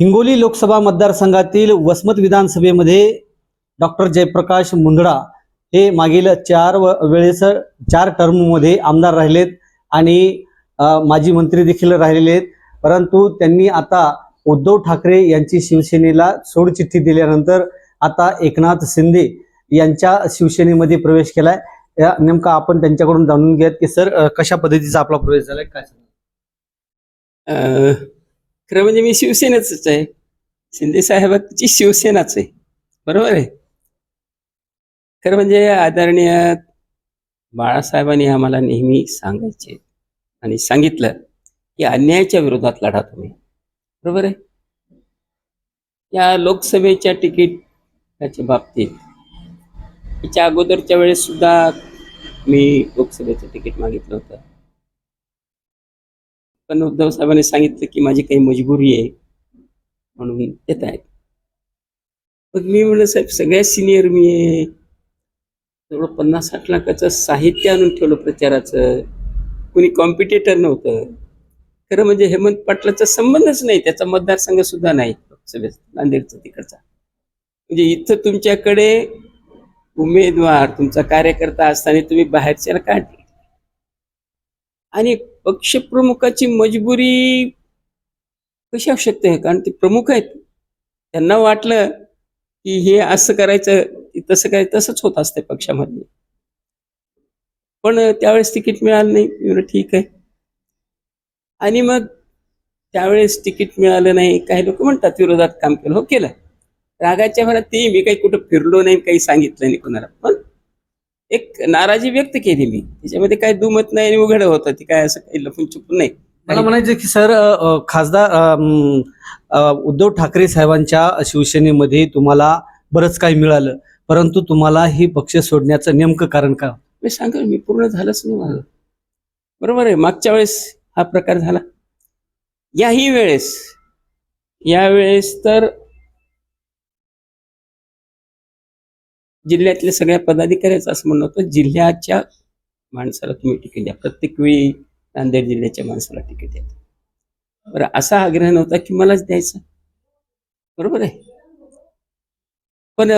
हिंगोली लोकसभा मतदारसंघातील वसमत विधानसभेमध्ये डॉक्टर जयप्रकाश मुंदडा हे मागील चार व वेळेस चार टर्ममध्ये आमदार राहिलेत आणि माजी मंत्री देखील राहिलेले आहेत परंतु त्यांनी आता उद्धव ठाकरे यांची शिवसेनेला सोडचिठ्ठी दिल्यानंतर आता एकनाथ शिंदे यांच्या शिवसेनेमध्ये प्रवेश केलाय. आहे नेमका आपण त्यांच्याकडून जाणून घेत की सर कशा पद्धतीचा आपला प्रवेश झालाय? काय खरं म्हणजे मी शिवसेनेच आहे. शिंदे साहेबांची शिवसेनाच आहे. बरोबर आहे? खरं म्हणजे आदरणीय बाळासाहेबांनी आम्हाला नेहमी सांगायचे आणि सांगितलं की अन्यायाच्या विरोधात लढा तुम्ही. बरोबर आहे? या लोकसभेच्या तिकीटाच्या बाबतीत तिच्या अगोदरच्या वेळेस सुद्धा मी लोकसभेचं तिकीट मागितलं होतं. पण उद्धव साहेबांनी सांगितलं की माझी काही मजबुरी आहे म्हणून येत आहेत. मग मी म्हणलं साहेब सगळ्यात सिनियर मी आहे. जवळ पन्नास साठ लाखाचं साहित्य आणून ठेवलं प्रचाराचं. कुणी कॉम्पिटेटर नव्हतं. खरं म्हणजे हेमंत पाटलाचा संबंधच नाही. त्याचा मतदारसंघ सुद्धा नाही लोकसभेचा नांदेडचा तिकडचा. म्हणजे इथं तुमच्याकडे उमेदवार तुमचा कार्यकर्ता असताना तुम्ही बाहेरच्याला काढले. आणि पक्षप्रमुखाची मजबुरी कशी असू शकते कारण ते प्रमुख आहेत. त्यांना वाटलं की हे असं करायचं तसं काय तसंच होत असते पक्षामध्ये. पण त्यावेळेस तिकीट मिळालं नाही. ठीक आहे. आणि मग त्यावेळेस तिकीट मिळालं नाही. काही लोक म्हणतात विरोधात काम केलं. हो केलं. रागाच्या भरात ते मी काही कुठं फिरलो नाही काही सांगितलं नाही कोणाला. पण एक नाराजी व्यक्त केली मी. त्याच्यामध्ये काही दुमत नाही आणि उघड होतं. ती काय असं काही लपून चुपून नाही. मला म्हणायचं की सर अ, खासदार अ, उद्धव ठाकरे साहेबांच्या शिवसेनेमध्ये तुम्हाला बरंच काही मिळालं. परंतु तुम्हाला ही पक्ष सोडण्याचं नेमकं कारण का मी सांगेल मी पूर्ण झालंच नाही माझं. बरोबर आहे मागच्या वेळेस हा प्रकार झाला. याही वेळेस यावेळेस तर जिल्ह्यातल्या सगळ्या पदाधिकाऱ्याचं असं म्हणणं होतं जिल्ह्याच्या माणसाला तुम्ही तिकीट द्या. प्रत्येक वेळी नांदेड जिल्ह्याच्या माणसाला तिकीट द्या. बरं असा आग्रह नव्हता की मलाच द्यायचं. बरोबर आहे? पण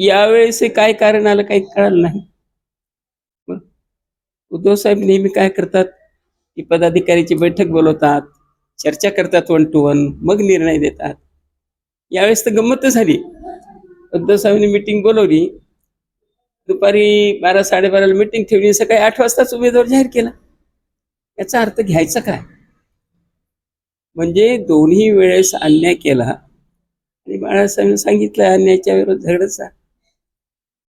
यावेळेस काय कारण आलं काही कळालं नाही. उद्धव साहेब नेहमी काय करतात? की पदाधिकाऱ्याची बैठक बोलवतात चर्चा करतात वन टू वन मग निर्णय देतात. यावेळेस तर गंमत झाली. उद्धव साहेबांनी मिटिंग बोलवली. दुपारी बारा साडेबाराला मिटिंग ठेवली सकाळी आठ वाजताच उमेदवार जाहीर केला. याचा अर्थ घ्यायचा काय? म्हणजे दोन्ही वेळेस अन्याय केला आणि बाळासाहेबांनी सांगितलं अन्यायाच्या विरोधात झगडचा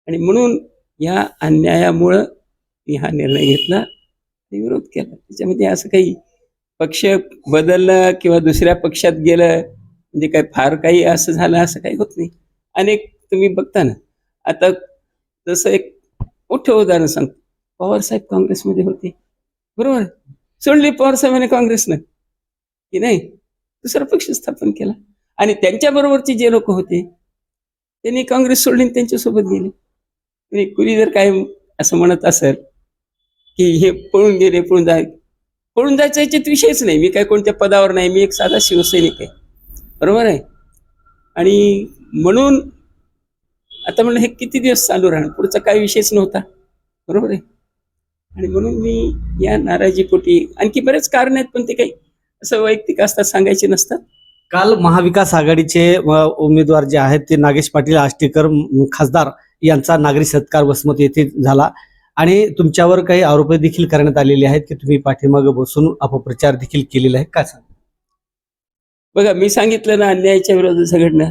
आणि म्हणून या अन्यायामुळं मी हा निर्णय घेतला आणि विरोध केला. त्याच्यामध्ये असं काही पक्ष बदललं किंवा दुसऱ्या पक्षात गेलं म्हणजे काय फार काही असं झालं असं काही होत नाही. अनेक तुम्ही बघता ना. आता जसं एक मोठं उदाहरण सांगतो. पवार साहेब काँग्रेसमध्ये होते. बरोबर? सोडली पवारसाहेबांनी काँग्रेसनं की नाही? दुसरा पक्ष स्थापन केला. आणि त्यांच्याबरोबरचे जे लोक होते त्यांनी काँग्रेस सोडली त्यांच्यासोबत गेले. आणि कुणी जर काय असं म्हणत असेल की हे पळून गेले पळून जाय पळून जायचा याच्यात विषयच नाही. मी काय कोणत्या पदावर नाही. मी एक साधा शिवसैनिक आहे. बरोबर आहे? आणि म्हणून आता म्हणलं हे किती दिवस चालू राहणार? पुढचा काही विषयच नव्हता. बरोबर आहे? आणि म्हणून मी या नाराजीपोटी आणखी बरेच कारण आहेत पण ते काही असं वैयक्तिक असतात सांगायचे नसतात. काल महाविकास आघाडीचे उमेदवार जे आहेत ते नागेश पाटील आष्टीकर खासदार यांचा नागरी सत्कार वसमत येथे झाला. आणि तुमच्यावर काही आरोप देखील करण्यात आलेले आहेत की तुम्ही पाठीमागे बसून अपप्रचार देखील केलेला आहे. काय सांग बघा मी सांगितलं ना अन्यायाच्या विरोधात झगडणं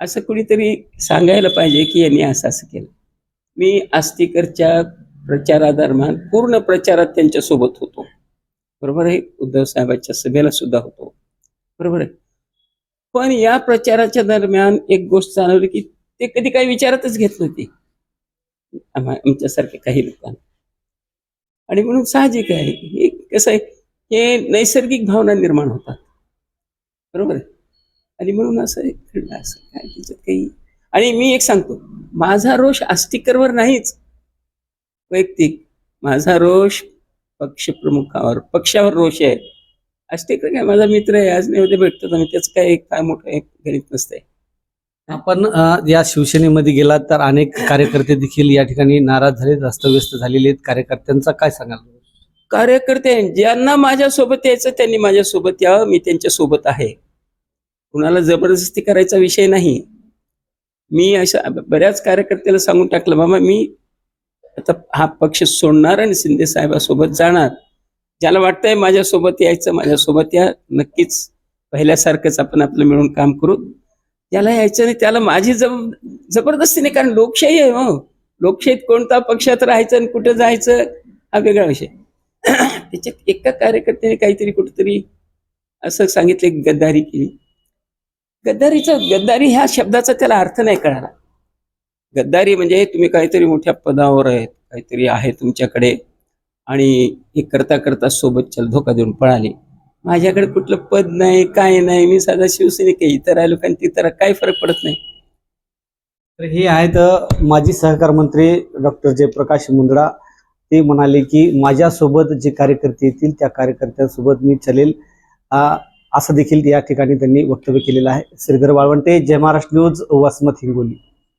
असं कुणीतरी सांगायला पाहिजे की यांनी असं असं केलं. मी आस्तिकरच्या प्रचारादरम्यान पूर्ण प्रचारात त्यांच्यासोबत होतो. बरोबर आहे? उद्धव साहेबांच्या सभेला सुद्धा होतो. बरोबर आहे? पण या प्रचाराच्या दरम्यान एक गोष्ट जाणवली की ते कधी काही विचारातच घेत नव्हती. आमच्यासारख्या आमच्यासारखे काही लोकांना. आणि म्हणून साहजिक आहे. हे कसं आहे? हे नैसर्गिक भावना निर्माण होतात. बरोबर आहे? आणि म्हणून असं एक घडलं असं काय त्याच्यात काही. आणि मी एक सांगतो माझा रोष आस्तिकरवर नाहीच. वैयक्तिक माझा रोष पक्षप्रमुखावर पक्षावर रोष आहे. आष्टेकर काय माझा मित्र आहे आज नाही उद्या भेटतो आम्ही त्याचं काय एक काय मोठं एक गणित नसतंय. आपण या शिवसेनेमध्ये गेलात तर अनेक कार्यकर्ते देखील या ठिकाणी नाराज झालेत अस्तव्यस्त झालेले आहेत. कार्यकर्त्यांचा काय सांगाल? कार्यकर्ते ज्यांना माझ्यासोबत यायचं त्यांनी माझ्यासोबत यावं मी त्यांच्यासोबत आहे. कुणाला जबरदस्ती करायचा विषय नाही. मी अशा बऱ्याच कार्यकर्त्याला सांगून टाकलं बाबा मी आता हा पक्ष सोडणार आणि शिंदे साहेबासोबत जाणार. ज्याला वाटतंय माझ्यासोबत यायचं माझ्यासोबत या. नक्कीच पहिल्यासारखंच आपण आपलं मिळून काम करू. त्याला यायचं नाही त्याला माझी जब जबरदस्ती नाही कारण लोकशाही आहे हो. लोकशाहीत कोणता पक्षात राहायचं आणि कुठं जायचं हा वेगळा विषय. त्याच्यात एका कार्यकर्त्याने काहीतरी कुठेतरी असं सांगितलं गद्दारी केली. गद्दारीचा गद्दारी ह्या शब्दाचा त्याला अर्थ नाही कळाला गद्दारी म्हणजे तुम्ही काहीतरी मोठ्या पदावर आहेत काहीतरी आहे तुमच्याकडे आणि हे करता करता सोबत चल धोका देऊन पळाले. माझ्याकडे कुठलं पद नाही काय नाही मी साधा शिवसैनिक आहे इतर राहिलो कारण तर काय फरक पडत नाही. तर हे आहेत माजी सहकार मंत्री डॉक्टर जयप्रकाश मुंदडा ते म्हणाले की माझ्यासोबत जे कार्यकर्ते येतील त्या कार्यकर्त्यांसोबत मी चलेल. असं देखील या ठिकाणी त्यांनी वक्तव्य केलेलं आहे. श्रीधर वाळवंटे जय महाराष्ट्र न्यूज वसमत हिंगोली.